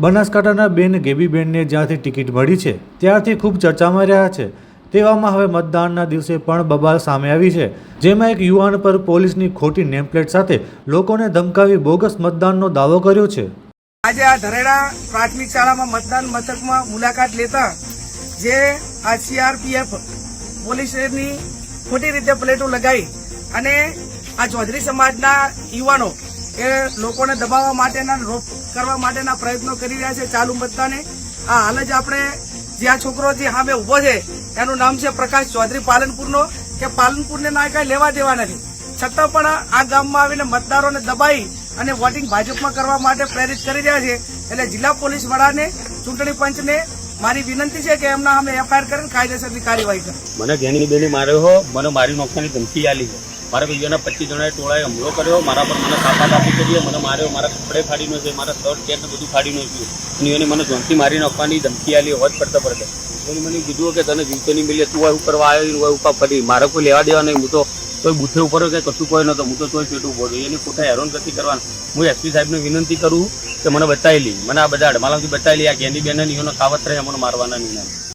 બનાસકાંઠાના બેન ગેબીબેનને જ્યાંથી ટિકિટ મળી છે ત્યારથી ખૂબ ચર્ચામાં રહ્યા છે. તેવામાં હવે મતદાનના દિવસે પણ બબાલ સામે આવી છે, જેમાં એક યુવાન પર પોલીસની ખોટી નેમપ્લેટ સાથે લોકોને ધમકાવી બોગસ મતદાનનો દાવો કર્યો છે. આજે આ ધરેડા પ્રાથમિક શાળામાં મતદાન મથકમાં મુલાકાત લેતા જે આ સીઆરપીએફ પોલીસની ખોટી રીતે પ્લેટો લગાવી અને આ ચૌધરી સમાજના યુવાનો એ લોકોને દબાવવા માટેના, રોક કરવા માટેના પ્રયત્નો કરી રહ્યા છે ચાલુ મતદાને. આ હાલ જ આપણે જે આ છોકરો જે સામે ઊભો છે, એનું નામ છે પ્રકાશ ચૌધરી પાલનપુરનો, કે પાલનપુરને ના કઈ લેવા દેવા નથી. છતાં પણ આ ગામમાં આવીને મતદારોને દબાઈ અને વોટિંગ ભાજપમાં કરવા માટે પ્રેરિત કરી રહ્યા છે. એટલે જિલ્લા પોલીસ વડાને, ચૂંટણી પંચને મારી વિનંતી છે કે એમના અમે એફઆઈઆર કરીને કાયદેસરની કાર્યવાહી કરે. મને ઘેણી બેની માર્યો હો, મને મારી નોકરીની ધમકી આલી છે. મારા ભાઈઓના પચીસ જણાએ ટોળાએ હુમલો કર્યો. મારા પર મને સાપા દાપી કરી મને માર્યો. મારા કપડે ફાડી નાખ્યો. મારા શર્ટ પેન્ટ બધું ફાડી નાખ્યું. અને મને જોનથી મારી નાખવાની ધમકી આલી હોત પડતા પડતા. એને મને કીધું કે તને જીવતો નહીં મળે તું એવું કરવા આવ્યો હોય ઉપર ફરી. મારે કોઈ લેવા દેવા નહીં. હું તો કોઈ બુથે ઉપર કે કશું કોઈ નતો હું તો કોઈ પેટું ઊભો છું એની ખોટા હેરાન નથી કરવાનું. હું એસપી સાહેબને વિનંતી કરું કે મને બતાવી મને આ બધા અડમાલાથી બતાવી આ ગેની બેન એનો કાવત રહે. મને મારવાના નહીં.